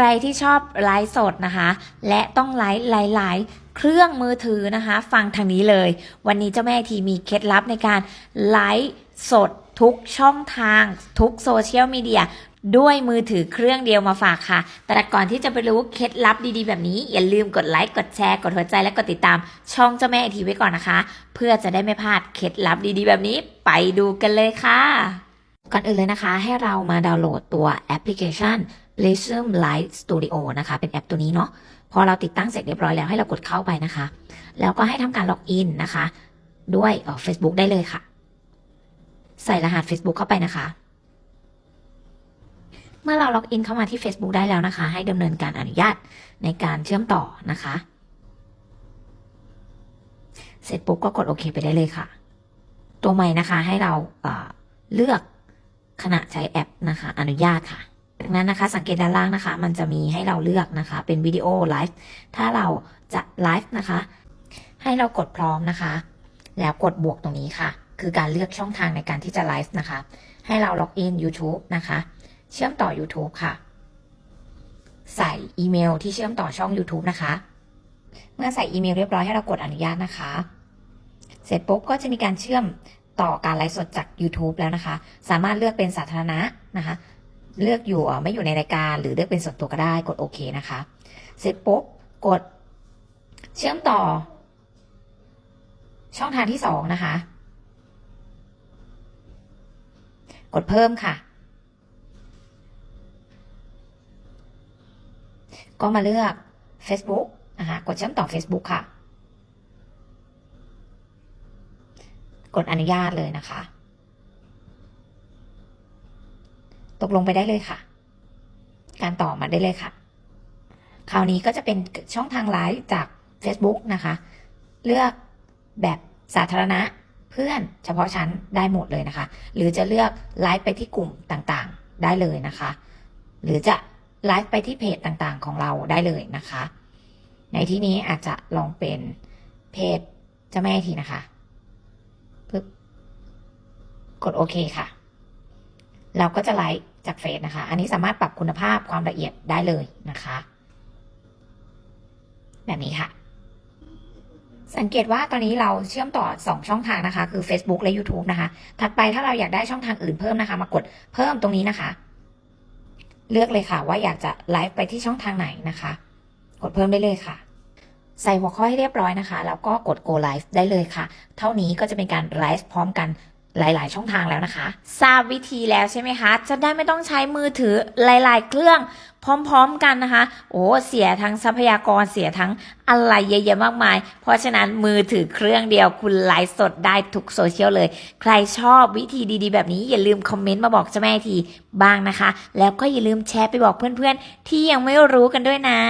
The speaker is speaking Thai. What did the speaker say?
ใครที่ชอบไลฟ์สดนะคะ และต้องไลฟ์หลาย ๆ เครื่องมือถือนะคะ ฟังทางนี้เลย วันนี้เจ้าแม่ทีมีเคล็ดลับในการไลฟ์สดทุกช่องทาง ทุกโซเชียลมีเดียด้วยมือถือเครื่องเดียวมาฝากค่ะ แต่ก่อนที่จะไปรู้เคล็ดลับดีๆ แบบนี้ อย่าลืมกดไลค์ กดแชร์ กดหัวใจ และกดติดตาม ช่องเจ้าแม่ทีไว้ก่อนนะคะ เพื่อจะได้ไม่พลาดเคล็ดลับดีๆ แบบนี้ ไปดูกันเลยค่ะ ก่อนอื่นเลยนะคะ ให้เรามาดาวน์โหลดตัวแอปพลิเคชัน Prism Light Studio นะคะ เป็นแอปตัวนี้เนาะพอเราติดตั้งเสร็จเรียบร้อยแล้วให้เรากดเข้าไปนะคะ แล้วก็ให้ทำการล็อกอินนะคะ ด้วยเอ่อ Facebook ได้เลยค่ะ ใส่รหัส Facebook เข้าไปนะคะ เมื่อเราล็อกอินเข้ามาที่ Facebook ได้แล้วนะคะ ให้ดำเนินการอนุญาตในการเชื่อมต่อนะคะ เสร็จปุ๊บก็กดโอเคไปได้เลยค่ะ ตัวใหม่นะคะให้เราเเลือกขณะใช้แอปนะคะ อนุญาตค่ะ จากนั้นนะคะสังเกตด้านล่างนะคะ มันจะมีให้เราเลือกนะคะ เป็นวิดีโอไลฟ์ถ้าเราจะไลฟ์นะคะ ให้เรากดพร้อมนะคะ แล้วกดบวกตรงนี้ค่ะ คือการเลือกช่องทางในการที่จะไลฟ์นะคะ ให้เราล็อกอิน YouTube นะคะ เชื่อมต่อ YouTube ค่ะ ใส่อีเมลที่เชื่อมต่อช่อง YouTube นะคะ เมื่อใส่อีเมลเรียบร้อยให้เรากดอนุญาตนะคะ เสร็จปุ๊บก็จะมีการเชื่อมต่อการไลฟ์สดจาก YouTube แล้วนะคะ สามารถเลือกเป็นสาธารณะนะคะ เลือกอยู่ไม่อยู่ในรายการ หรือเลือกเป็นส่วนตัวก็ได้กดโอเคนะคะ เสร็จปุ๊บกด เชื่อมต่อ ช่องทางที่สองนะคะ กดเพิ่มค่ะ ก็มาเลือก Facebook นะคะกดเชื่อมต่อ Facebook ค่ะ กดอนุญาตเลยนะคะ ตกลงไปได้เลยค่ะ การต่อมาได้เลยค่ะ คราวนี้ก็จะเป็นช่องทางไลฟ์จาก Facebook นะคะ เลือกแบบสาธารณะเพื่อนเฉพาะชั้นได้หมดเลยนะคะ หรือจะเลือกไลฟ์ไปที่กลุ่มต่างๆได้เลยนะคะ หรือจะไลฟ์ไปที่เพจต่างๆของเราได้เลยนะคะ ในที่นี้อาจจะลองเป็นเพจเจ้าแม่ทีนะคะปึ๊บกดโอเคค่ะ เราก็จะไลฟ์ จากเฟซนะคะ อันนี้สามารถปรับคุณภาพความละเอียดได้เลยนะคะ แบบนี้ค่ะ สังเกตว่าตอนนี้เราเชื่อมต่อ 2 ช่องทางนะคะ คือ Facebook และ YouTube นะคะ ถัดไปถ้าเราอยากได้ช่องทางอื่นเพิ่มนะคะ มากดเพิ่มตรงนี้นะคะ เลือกเลยค่ะ ว่าอยากจะไลฟ์ไปที่ช่องทางไหนนะคะ กดเพิ่มได้เลยค่ะใส่หัวข้อให้เรียบร้อยนะคะ แล้วก็กด go live ได้เลยค่ะ เท่านี้ก็จะเป็นการไลฟ์พร้อมกัน หลาย ๆ ช่องทางแล้วนะคะ ทราบวิธีแล้วใช่ไหมคะ จะได้ไม่ต้องใช้มือถือหลาย ๆ เครื่องพร้อม ๆ กันนะคะ โอ้เสียทั้งทรัพยากรเสียทั้งอะไรเยอะๆมากมาย เพราะฉะนั้นมือถือเครื่องเดียวคุณไลฟ์สดได้ทุกโซเชียลเลย ใครชอบวิธีดีๆ แบบนี้อย่าลืมคอมเมนต์มาบอกเจ้าแม่ทีบ้างนะคะ แล้วก็อย่าลืมแชร์ไปบอกเพื่อน ๆ ที่ยังไม่รู้กันด้วยนะ